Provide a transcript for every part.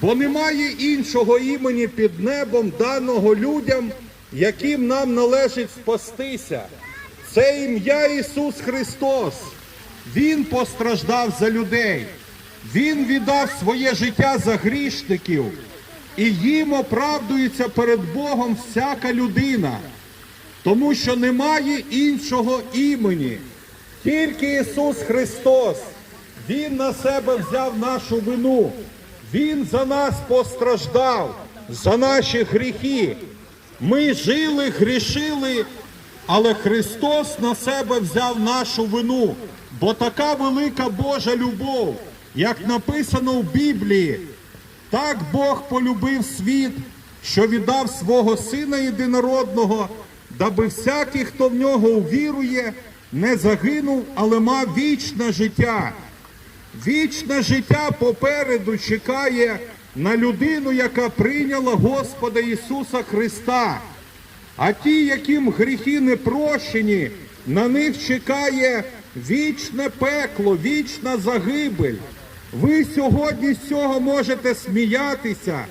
бо немає іншого імені під небом даного людям, яким нам належить спастися. Це ім'я Ісус Христос. Він постраждав за людей. Він віддав своє життя за грішників, і їм оправдується перед Богом всяка людина, тому що немає іншого імені. Тільки Ісус Христос. Він на себе взяв нашу вину. Він за нас постраждав, за наші гріхи. Ми жили, грішили, але Христос на себе взяв нашу вину, бо така велика Божа любов, як написано в Біблії, так Бог полюбив світ, що віддав свого Сина єдинородного, даби всякий, хто в нього увірує, не загинув, але мав вічне життя. Вічне життя попереду чекає на людину, яка прийняла Господа Ісуса Христа. А ті, яким гріхи не прощені, на них чекає вічне пекло, вічна загибель. Ви сьогодні з цього можете сміятися,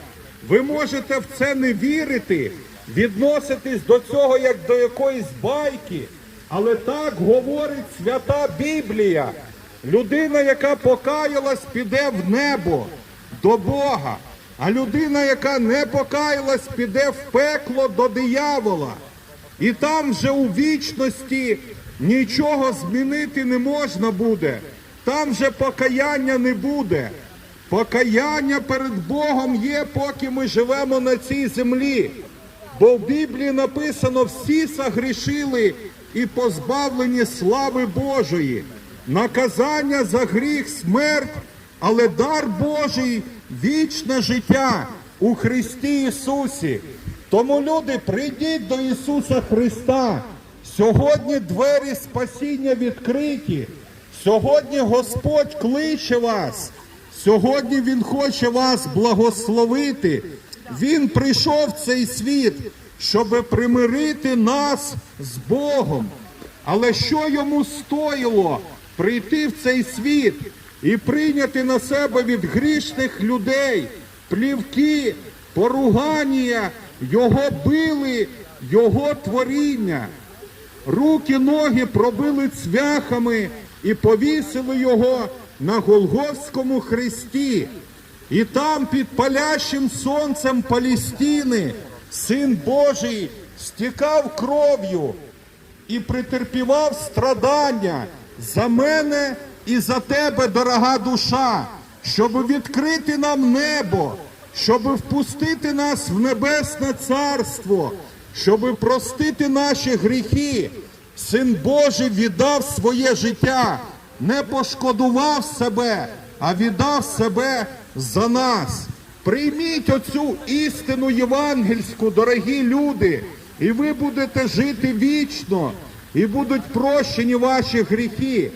ви можете в це не вірити, відноситись до цього як до якоїсь байки, але так говорить свята Біблія. Людина, яка покаялась, піде в небо до Бога. А людина, яка не покаялась, піде в пекло до диявола. І там вже у вічності нічого змінити не можна буде. Там вже покаяння не буде. Покаяння перед Богом є, поки ми живемо на цій землі. Бо в Біблії написано, всі согрішили і позбавлені слави Божої. Наказання за гріх смерть, але дар Божий вічне життя у Христі Ісусі. Тому люди, прийдіть до Ісуса Христа. Сьогодні двері спасіння відкриті. Сьогодні Господь кличе вас. Сьогодні Він хоче вас благословити. Він прийшов в цей світ, щоб примирити нас з Богом. Але що йому стоїло прийти в цей світ і прийняти на себе від грішних людей плівки, поругання, його били, його творіння. Руки, ноги пробили цвяхами і повісили його на Голговському хресті. І там під палящим сонцем Палістини Син Божий стікав кров'ю і притерпівав страдання за мене і за тебе, дорога душа, щоб відкрити нам небо, щоб впустити нас в небесне царство, щоб простити наші гріхи. Син Божий віддав своє життя, не пошкодував себе, а віддав себе за нас. Прийміть оцю істину євангельську, дорогі люди, і ви будете жити вічно, і будуть прощені ваші гріхи.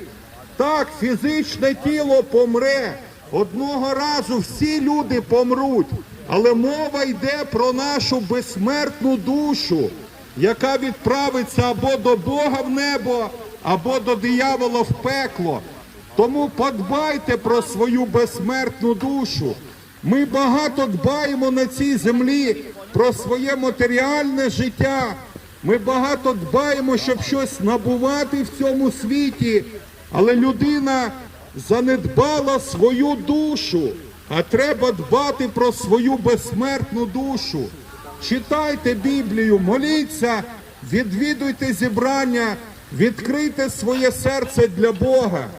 Так, фізичне тіло помре. Одного разу всі люди помруть, але мова йде про нашу безсмертну душу, яка відправиться або до Бога в небо, або до диявола в пекло. Тому подбайте про свою безсмертну душу. Ми багато дбаємо на цій землі про своє матеріальне життя. Ми багато дбаємо, щоб щось набувати в цьому світі, але людина занедбала свою душу, а треба дбати про свою безсмертну душу. Читайте Біблію, моліться, відвідуйте зібрання, відкрийте своє серце для Бога.